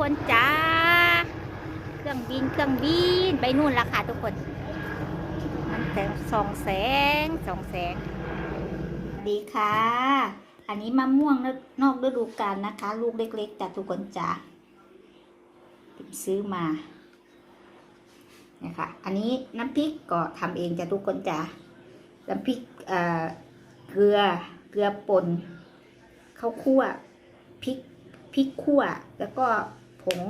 คนจ้า เครื่องบินเครื่องบินไปนู่นละค่ะทุกคน มันแสงสองแสงสองแสง ดีค่ะ อันนี้มะม่วงนอกฤดูกาลนะคะ ลูกเล็กๆจากทุกคนจ้าซื้อมาเนี่ยค่ะอันนี้น้ำพริกก็ทำเองจากทุกคนจ้าน้ำพริกเอ่อเกลือเกลือป่นข้าวคั่วพริกพริกคั่วแล้วก็ ผง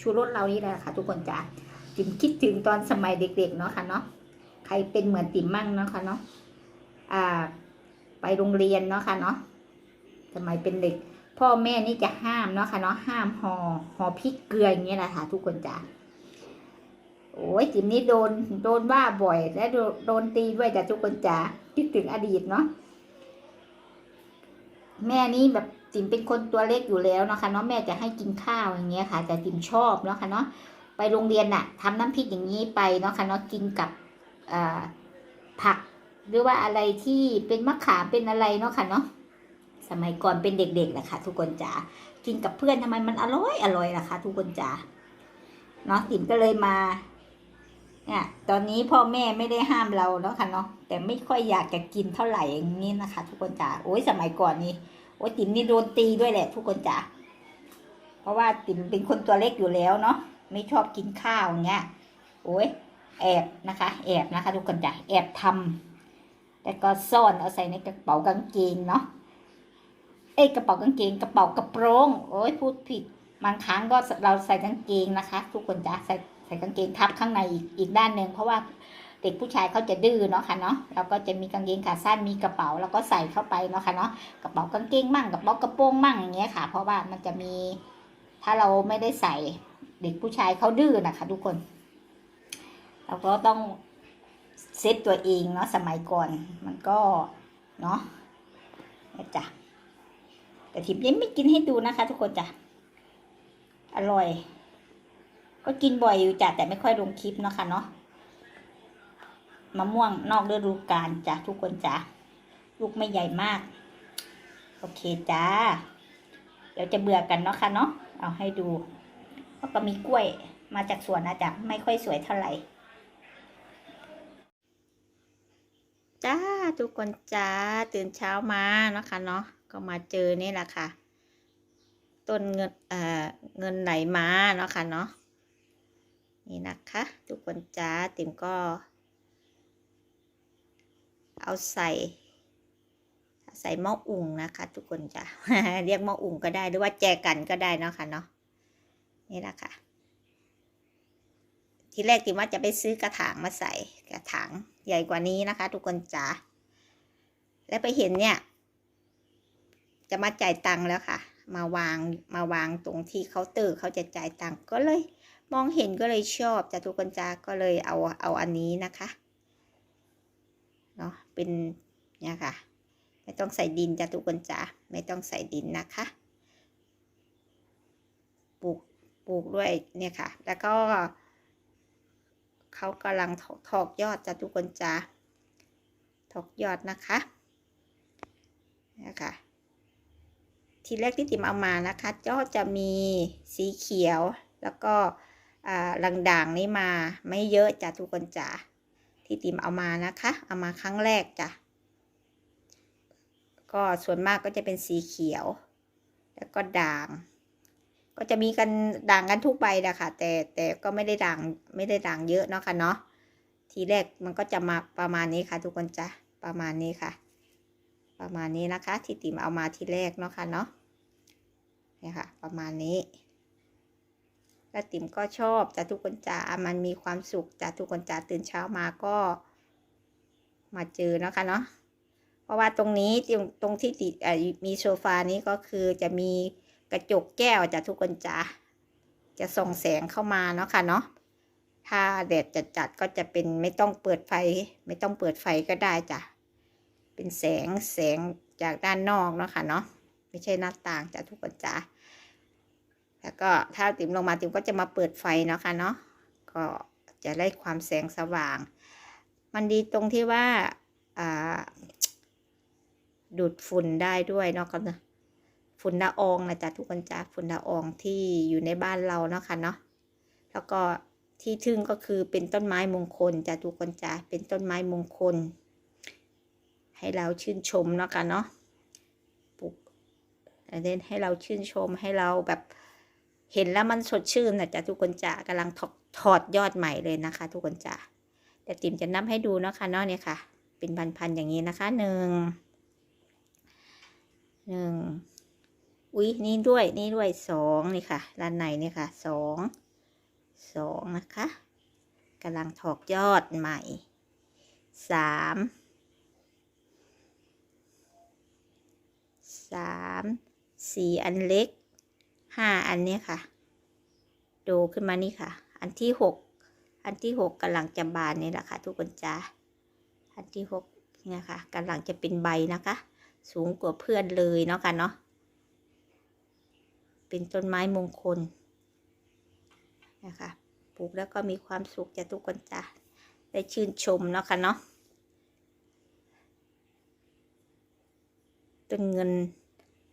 ชูรสเรานี่แหละค่ะ ทุกคนจ้าจิมคิดถึงตอนสมัยเด็กๆเนาะค่ะเนาะใครเป็นเหมือนติ๋มมั่งเนาะค่ะเนาะอ่า ไปโรงเรียนเนาะค่ะเนาะสมัยเป็นเด็ก พ่อแม่นี่จะห้ามเนาะค่ะเนาะห้ามห่อห่อพริกเกลืออย่างเงี้ยแหละค่ะ ทุกคนจ้าโอ้ยจิ๋มนี่โดนโดนว่าบ่อย และโดนตีด้วยจ้ะทุกคนจ้าคิดถึงอดีตเนาะแม่นี่แบบ จิ๋มเป็นคนตัวเล็กอยู่แล้วนะคะเนาะแม่จะให้กินข้าวอย่างเงี้ยค่ะ แต่จิ๋มชอบเนาะค่ะเนาะไปโรงเรียนน่ะทำน้ำพริกอย่างนี้ไปเนาะค่ะเนาะกินกับผักหรือว่าอะไรที่เป็นมะขามเป็นอะไรเนาะค่ะเนาะสมัยก่อนเป็นเด็กๆแหละค่ะ ทุกคนจ๋ากินกับเพื่อนทำไมมันอร่อยอร่อยล่ะคะทุกคนจ๋าเนาะติ๋มก็เลยมาเนี่ยตอนนี้พ่อแม่ไม่ได้ห้ามเราแล้วค่ะเนาะแต่ไม่ค่อยอยากจะกินเท่าไหร่อย่างนี้นะคะ ทุกคนจ๋าโอ้ยสมัยก่อนนี่ โอ้ติ๋มนี่โดนตีด้วยแหละ ทุกคนจ๋าเพราะว่าติ๋มเป็นคนตัวเล็กอยู่แล้วเนาะไม่ชอบกินข้าวอย่างเงี้ยโอ้ยแอบนะคะ แอบนะคะ ทุกคนจ้ะแอบทำแล้วก็ซ่อนเอาใส่ในกระเป๋ากางเกงเนาะเอ้กระเป๋ากางเกงกระเป๋ากระโปรงโอ้ยพูดผิดบางครั้งก็เราใส่กางเกงนะคะ ทุกคนจ้ะใส่ใส่กางเกงทับข้างในอีกอีกด้านหนึ่งเพราะว่า เด็กผู้ชายเขาจะดื้อเนาะค่ะเนาะเราก็จะมีกางเกงขาสั้นมีกระเป๋าแล้วก็ใส่เข้าไปเนาะค่ะเนาะกระเป๋ากางเกงมั่งกระเป๋ากระโปรงมั่งอย่างเงี้ยค่ะ เพราะว่ามันจะมี ถ้าเราไม่ได้ใส่เด็กผู้ชายเขาดื้อนะคะ ทุกคนเราก็ต้องเซตตัวเองเนาะสมัยก่อนมันก็เนาะจ้ะแต่ทิพย์ยังไม่กินให้ดูนะคะ ทุกคนจ้ะอร่อย ก็กินบ่อยอยู่จ้ะแต่ไม่ค่อยลงคลิปเนาะค่ะเนาะ มะม่วงนอกฤดูกาลจ้ะทุกคนจ้ะลูกไม่ใหญ่มาก โอเคจ้า เดี๋ยวจะเบื่อกันเนาะค่ะเนาะเอาให้ดูแล้วก็มีกล้วยมาจากสวนนะจ๊ะไม่ค่อยสวยเท่าไหร่จ้าทุกคนจ้าตื่นเช้ามาเนาะคะเนาะก็มาเจอนี่แหละค่ะ ต้นเงินเอ่อเงินไหลมาเนาะค่ะเนาะนี่นะคะ ทุกคนจ้าติ๋มก็ เอาใส่ใส่หม้ออุ่งนะคะ ทุกคนจ้าเรียกหม้ออุ่งก็ได้หรือว่าแจกันก็ได้เนาะค่ะเนาะนี่แหละค่ะ ทีแรกติว่าจะไปซื้อกระถางมาใส่กระถางใหญ่กว่านี้นะคะ ทุกคนจ๋าแล้วไปเห็นเนี่ย จะมาจ่ายตังค์แล้วค่ะ มาวางมาวางตรงที่เคาน์เตอร์เขาจะจ่ายตังค์ก็เลย มองเห็นก็เลยชอบจ้ะทุกคนจ๋าก็เลยเอาเอาอันนี้นะคะ เนาะเป็นเนี่ยค่ะ ไม่ต้องใส่ดินจ้ะทุกคนจ๋าไม่ต้องใส่ดินนะคะปลูกปลูกด้วยเนี่ยค่ะ แล้วก็เขากำลังถอกถอกยอดจ้ะทุกคนจ้าถอกยอดนะคะนะคะทีแรกที่ติมเอามานะคะก็จะมีสีเขียวแล้วก็ลังด่างนี่มาไม่เยอะจ้ะทุกคนจ้า ที่ติมเอามานะคะ เอามาครั้งแรกจ้ะ ก็ส่วนมากก็จะเป็นสีเขียว แล้วก็ด่าง ก็จะมีกันด่างกันทุกใบนะคะแต่แต่ก็ไม่ได้ด่างไม่ได้ด่างเยอะเนาะค่ะเนาะ ทีแรกมันก็จะมาประมาณนี้ค่ะ ทุกคนจ้ะ ประมาณนี้ค่ะ ประมาณนี้นะคะ ที่ติ๋มเอามาทีแรกเนาะค่ะเนาะนี่ค่ะ ประมาณนี้ แล้วติ๋มก็ชอบจ้ะทุกคนจ้ะมันมีความสุขจ้ะทุกคนจ้ะตื่นเช้ามาก็มาเจอเนาะค่ะเนาะเพราะว่าตรงนี้ตรงตรงที่ติมีโซฟานี้ก็คือจะมีกระจกแก้วจ้ะทุกคนจ้าจะส่องแสงเข้ามาเนาะค่ะเนาะถ้าแดดจัดจัดก็จะเป็นไม่ต้องเปิดไฟ ไม่ต้องเปิดไฟก็ได้จ้ะเป็นแสงแสงจากด้านนอกเนาะค่ะเนาะไม่ใช่หน้าต่างจ้ะทุกคนจ้า ก็ถ้าติ๋มลงมาติ๋มก็จะมาเปิดไฟเนาะค่ะเนาะก็จะได้ความแสงสว่าง มันดีตรงที่ว่าอ่าดูดฝุ่นได้ด้วยเนาะก็ฝุ่นละอองนะจ๊ะทุกคนจ้าฝุ่นละอองที่อยู่ในบ้านเราเนาะค่ะเนาะแล้วก็ที่ทึ่งก็คือเป็นต้นไม้มงคลจ้ะทุกคนจ้าเป็นต้นไม้มงคล ให้เราชื่นชมเนาะค่ะเนาะปลูกเด่นให้เราชื่นชมให้เราแบบ เห็นแล้วมันสดชื่นนะจ๊ะทุกคนจ้ากำลังถอดถอดยอดใหม่เลยนะคะ ทุกคนจ้าแต่ติมจะนับให้ดูนะคะเนาะเนี่ยค่ะ เป็นพันๆอย่างนี้นะคะหนึ่งหนึ่งอุ๊ยนี่ด้วยนี่ด้วยสองนี่ค่ะด้านในนี่ค่ะสองสองนะคะกำลังถอกยอดใหม่สามสามสี่อันเล็ก ห้าอันนี้ค่ะโดขึ้นมานี่ค่ะ อันที่หกอันที่หกกำลังจะบานนี่แหละค่ะ ทุกคนจ้าอันที่หกเนี่ยค่ะกำลังจะเป็นใบนะคะ สูงกว่าเพื่อนเลยเนาะค่ะเนาะเป็นต้นไม้มงคลนะคะปลูกแล้วก็มีความสุขจะทุกคนจ้ะได้ชื่นชมเนาะค่ะเนาะต้นเงิน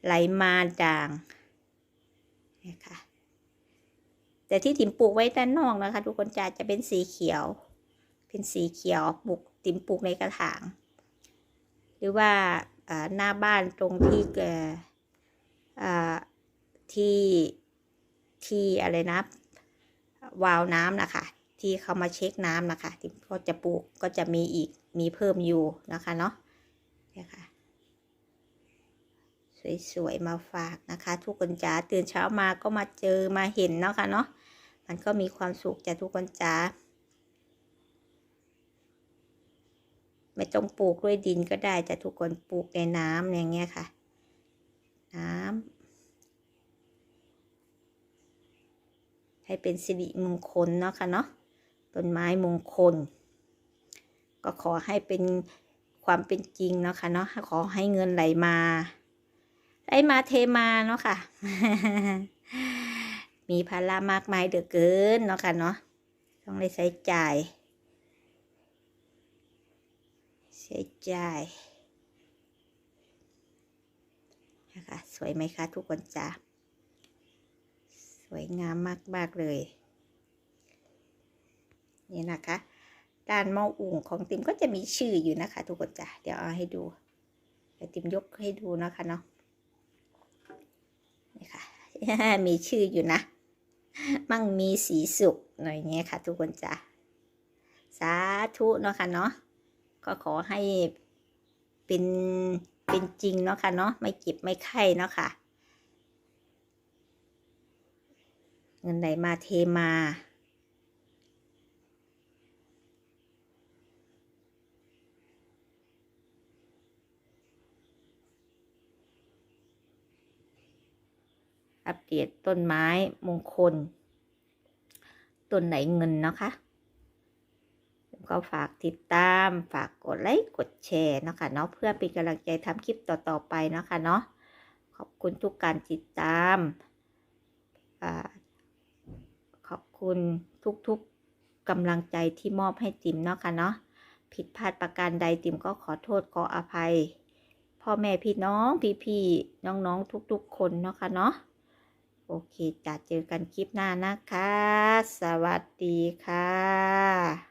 ไหลมาด่าง นะคะแต่ที่ติ๋มปลูกไว้ด้านนอกนะคะ ทุกคนจะจะเป็นสีเขียว เป็นสีเขียวปลูกติ๋มปลูกในกระถาง หรือว่าหน้าบ้านตรงที่เอ่อที่ที่อะไรนะวาล์วน้ำนะคะ ที่เขามาเช็คน้ำนะคะที่ก็จะปลูกก็จะมีอีกมีเพิ่มอยู่นะคะเนาะเนี่ยค่ะ สวยๆมาฝากนะคะ ทุกคนจ้าตื่นเช้ามาก็มาเจอมาเห็นเนาะค่ะเนาะมันก็มีความสุขจ้ะทุกคนจ้าไม่ต้องปลูกด้วยดินก็ได้จ้ะทุกคนปลูกในน้ำอย่างเงี้ยค่ะ น้ำให้เป็นสิริมงคลเนาะค่ะเนาะต้นไม้มงคล ก็ขอให้เป็นความเป็นจริงเนาะค่ะเนาะขอให้เงินไหลมา ไหลมาเทมาเนาะค่ะ มีภาระมากมายเดือเกินเนาะค่ะเนาะต้องได้ใช้จ่าย ใช้จ่ายนะคะสวยไหมคะทุกคนจ้าสวยงามมาก ๆ เลย นี่นะคะด้านหม้ออุ่งของติมก็จะมีชื่ออยู่นะคะ ทุกคนจ้ะเดี๋ยวเอาให้ดูเดี๋ยวติมยกให้ดูนะคะเนาะ นี่ค่ะมีชื่ออยู่นะ มั่งมีสีสุขหน่อยเงี้ยค่ะ ทุกคนจ้ะสาธุเนาะค่ะเนาะก็ขอให้เป็นเป็นจริงเนาะค่ะเนาะไม่เจ็บไม่ไข้เนาะค่ะ เงินไหนมาเทมา อัปเดตต้นไม้มงคล ต้นไหนเงินนะคะก็ฝากติดตามฝากกดไลค์กดแชร์นะคะเนาะเพื่อเป็นกำลังใจทำคลิปต่อๆไปนะคะเนาะขอบคุณทุกการติดตามอขอบคุณทุกๆกำลังใจที่มอบให้ติมเนาะค่ะเนาะผิดพลาดประการใดติมก็ขอโทษขออภัย พ่อแม่พี่น้องพี่ๆน้องๆทุกๆคนเนาะค่ะเนาะ โอเคจะเจอกันคลิปหน้านะคะ สวัสดีค่ะ